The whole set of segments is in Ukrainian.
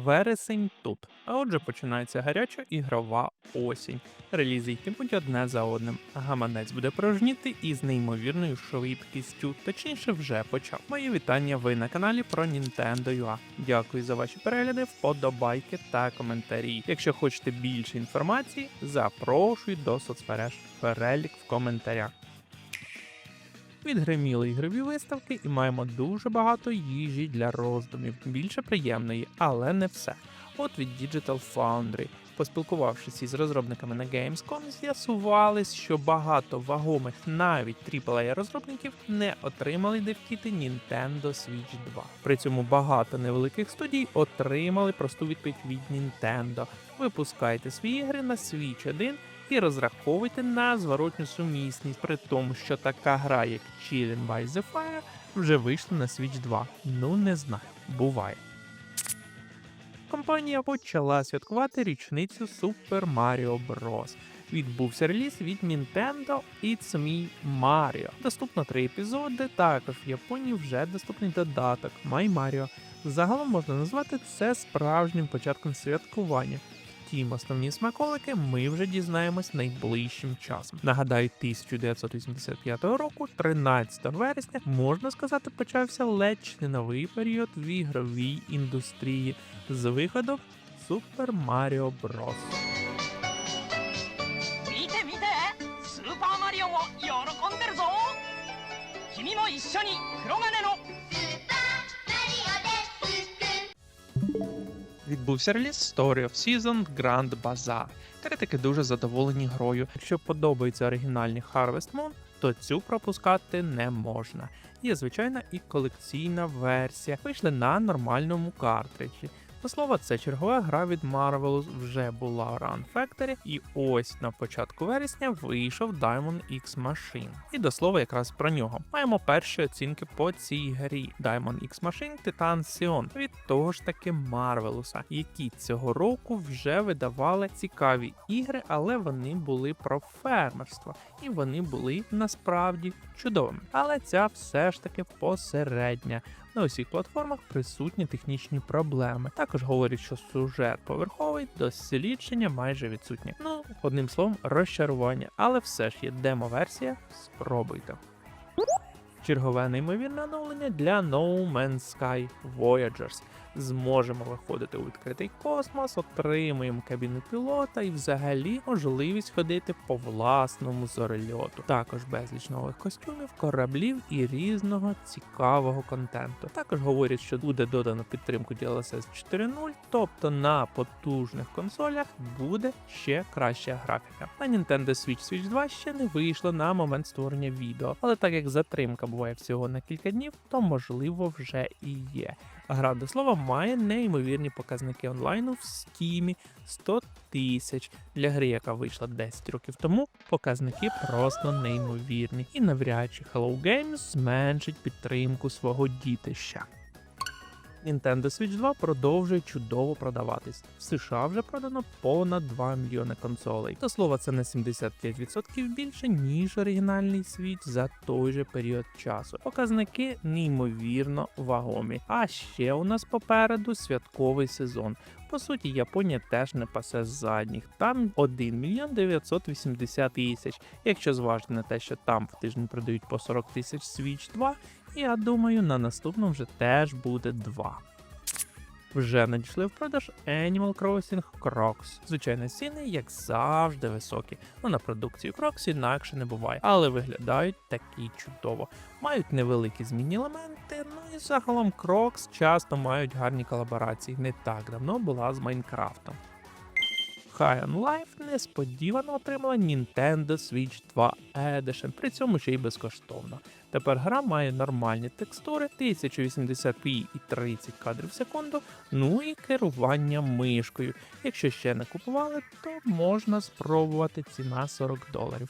Вересень тут. А отже починається гаряча ігрова осінь. Релізи йтимуть одне за одним. Гаманець буде порожніти із неймовірною швидкістю, точніше вже почав. Мої вітання ви на каналі про Nintendo UA. Дякую за ваші перегляди, вподобайки та коментарі. Якщо хочете більше інформації, запрошую до соцмереж. Перелік в коментарях. Відгриміли ігрові виставки і маємо дуже багато їжі для роздумів. Більше приємної, але не все. От від Digital Foundry. Поспілкувавшись із розробниками на Gamescom, з'ясувалось, що багато вагомих навіть AAA розробників не отримали девкіти Nintendo Switch 2. При цьому багато невеликих студій отримали просту відповідь від Nintendo. Випускайте свої ігри на Switch 1 і розраховуйте на зворотню сумісність, при тому, що така гра, як Chilling by the Fire, вже вийшла на Switch 2. Ну не знаю, буває. Компанія почала святкувати річницю Super Mario Bros. Відбувся реліз від Nintendo It's Me Mario. Доступно три епізоди. Також в Японії вже доступний додаток My Mario. Загалом можна назвати це справжнім початком святкування. Втім, основні смаколики ми вже дізнаємось найближчим часом. Нагадаю, 1985 року, 13 вересня, можна сказати, почався ледь чи не новий період в ігровій індустрії з виходом Super Mario Bros. 見て見てスーパーマリオも喜んでるぞ君も一緒に黒金 Відбувся реліз Story of Season Grand Bazaar. Критики дуже задоволені грою. Якщо подобається оригінальний Harvest Moon, то цю пропускати не можна. Є звичайна і колекційна версія. Вийшли на нормальному картриджі. До слова, це чергова гра від Marvelous вже була Run Factory, і ось на початку вересня вийшов Diamond X Machine. І до слова, якраз про нього. Маємо перші оцінки по цій грі. Diamond X Machine Titan Sion від того ж таки Marvelous, які цього року вже видавали цікаві ігри, але вони були про фермерство, і вони були насправді чудовими. Але ця все ж таки посередня. На усіх платформах присутні технічні проблеми. Також говорять, що сюжет поверховий, дослідження майже відсутнє. Ну, одним словом, розчарування, але все ж є демо-версія. Спробуйте. Чергове неймовірне оновлення для No Man's Sky Voyagers. Зможемо виходити у відкритий космос, отримуємо кабіну пілота і взагалі можливість ходити по власному зорельоту. Також безліч нових костюмів, кораблів і різного цікавого контенту. Також говорять, що буде додано підтримку DLSS 4.0, тобто на потужних консолях буде ще краща графіка. На Nintendo Switch Switch 2 ще не вийшло на момент створення відео, але так як затримка буває всього на кілька днів, то можливо вже і є. Гра до слова має неймовірні показники онлайну в стімі 100 тисяч. Для гри, яка вийшла 10 років тому, показники просто неймовірні. І навряд чи Hello Games зменшить підтримку свого дітища. Nintendo Switch 2 продовжує чудово продаватись. В США вже продано понад 2 мільйони консолей. До слова, це на 75% більше, ніж оригінальний Switch за той же період часу. Показники неймовірно вагомі. А ще у нас попереду святковий сезон. По суті, Японія теж не пасе з задніх. Там 1 мільйон 980 тисяч. Якщо зважити на те, що там в тиждень продають по 40 тисяч Switch 2, я думаю, на наступному вже теж буде 2. Вже надійшли в продаж Animal Crossing Crocs. Звичайно, ціни, як завжди, високі. Ну на продукцію Crocs інакше не буває, але виглядають такі чудово. Мають невеликі змінні елементи, ну і загалом Crocs часто мають гарні колаборації. Не так давно була з Майнкрафтом. High on Life несподівано отримала Nintendo Switch 2 Edition, при цьому ще й безкоштовно. Тепер гра має нормальні текстури, 1080p і 30 кадрів в секунду, ну і керування мишкою. Якщо ще не купували, то можна спробувати ціна 40 доларів.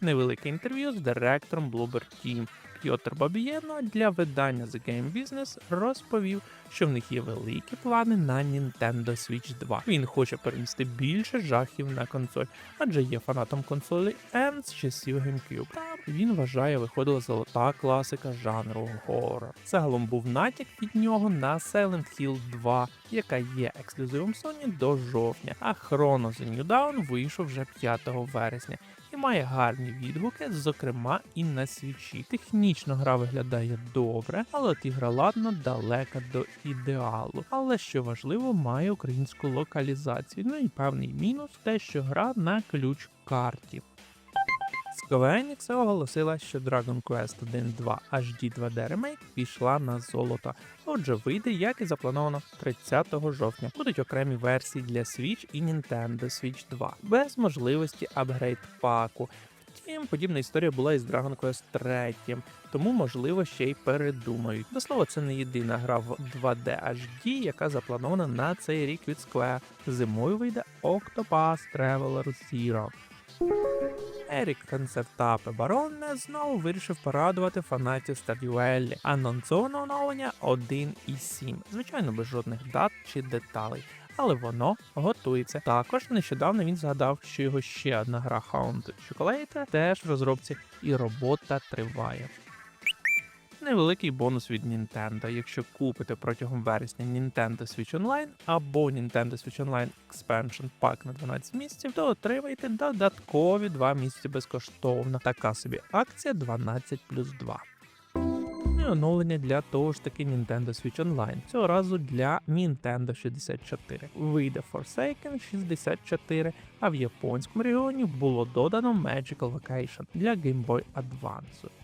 Невелике інтерв'ю з директором Bloober Team. Пьотр Бабієно для видання The Game Business розповів, що в них є великі плани на Nintendo Switch 2. Він хоче перенести більше жахів на консоль, адже є фанатом консолі N з часів GameCube. Та він вважає, виходила золота класика жанру хоррор. Загалом був натяк від нього на Silent Hill 2, яка є ексклюзивом Sony до жовтня, а Chrono The New Dawn вийшов вже 5 вересня. Має гарні відгуки, зокрема і на свічі. Технічно гра виглядає добре, але от ігра ладно далека до ідеалу. Але що важливо, має українську локалізацію. Ну і певний мінус те, що гра на ключ карті. Square Enix оголосила, що Dragon Quest 1.2 HD 2D Remake пішла на золото. Отже, вийде, як і заплановано, 30 жовтня. Будуть окремі версії для Switch і Nintendo Switch 2, без можливості апгрейд паку. Втім, подібна історія була і з Dragon Quest 3, тому можливо ще й передумають. До слова, це не єдина гра в 2D HD, яка запланована на цей рік від Square. Зимою вийде Octopath Traveler Zero. Ерік Концертапе Бароне знову вирішив порадувати фанатів Стадіуеллі, Анонсовано оновлення 1.7. Звичайно, без жодних дат чи деталей. Але воно готується. Також нещодавно він згадав, що його ще одна гра Hound Chocolate теж в розробці, і робота триває. Невеликий бонус від Nintendo. Якщо купите протягом вересня Nintendo Switch Online або Nintendo Switch Online Expansion Pack на 12 місяців, то отримаєте додаткові 2 місяці безкоштовно. Така собі акція 12 плюс 2. І оновлення для того ж таки Nintendo Switch Online. Цього разу для Nintendo 64. Вийде Forsaken 64, а в японському регіоні було додано Magical Vacation для Game Boy Advance.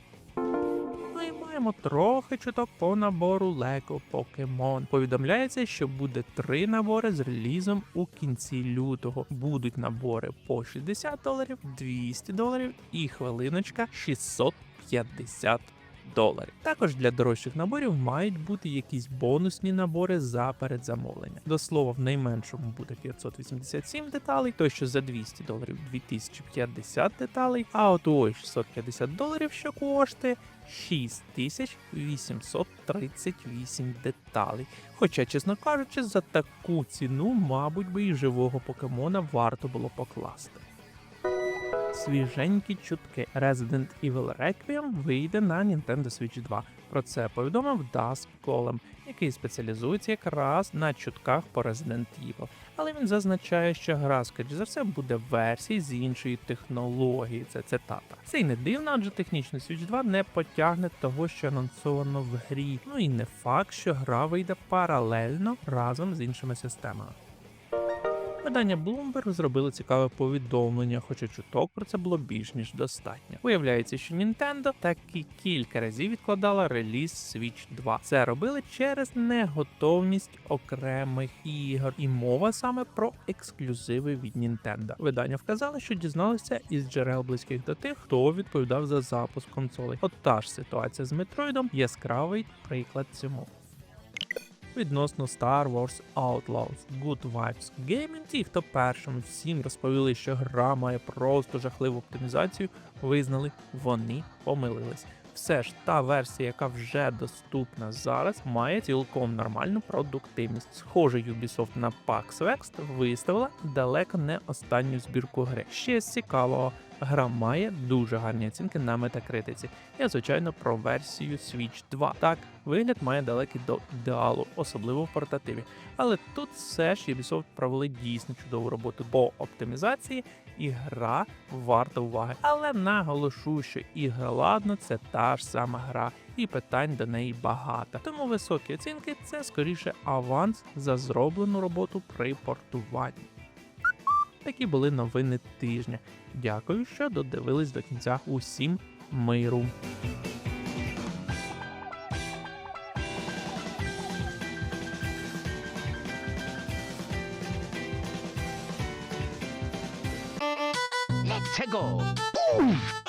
Маємо трохи чуток по набору Лего Покемон. Повідомляється, що буде три набори з релізом у кінці лютого. Будуть набори по 60 доларів, 200 доларів і хвилиночка 650 доларів. Також для дорожчих наборів мають бути якісь бонусні набори за передзамовлення. До слова, в найменшому буде 587 деталей, той що за 200 доларів 2050 деталей, а от ой 650 доларів, що коштує 6838 деталей. Хоча, чесно кажучи, за таку ціну, мабуть, би і живого покемона варто було покласти. Свіженькі чутки Resident Evil Requiem вийде на Nintendo Switch 2. Про це повідомив Dusk Column, який спеціалізується якраз на чутках по Resident Evil. Але він зазначає, що гра, скоріш за все, буде в версії з іншої технології. Це цитата. Це й не дивно, адже технічно Switch 2 не потягне того, що анонсовано в грі. Ну і не факт, що гра вийде паралельно разом з іншими системами. Видання Bloomberg зробило цікаве повідомлення, хоча чуток про це було більш ніж достатньо. Виявляється, що Nintendo таки кілька разів відкладала реліз Switch 2. Це робили через неготовність окремих ігор, і мова саме про ексклюзиви від Nintendo. Видання вказало, що дізналися із джерел близьких до тих, хто відповідав за запуск консолей. От та ж ситуація з Метроїдом яскравий приклад цьому відносно Star Wars Outlaws Good Vibes Gaming. Ті, хто першим всім розповіли, що гра має просто жахливу оптимізацію, визнали, вони помилились. Все ж та версія, яка вже доступна зараз, має цілком нормальну продуктивність. Схоже, Ubisoft на PAX West виставила далеко не останню збірку гри. Ще з цікавого, гра має дуже гарні оцінки на метакритиці. Я звичайно про версію Switch 2. Так, вигляд має далекий до ідеалу, особливо в портативі. Але тут все ж Ubisoft провели дійсно чудову роботу по оптимізації, і гра варта уваги. Але наголошу, що ігра ладно, це та ж сама гра, і питань до неї багато. Тому високі оцінки це скоріше аванс за зроблену роботу при портуванні. Такі були новини тижня. Дякую, що додивились до кінця усім миру. Let's go! Wow!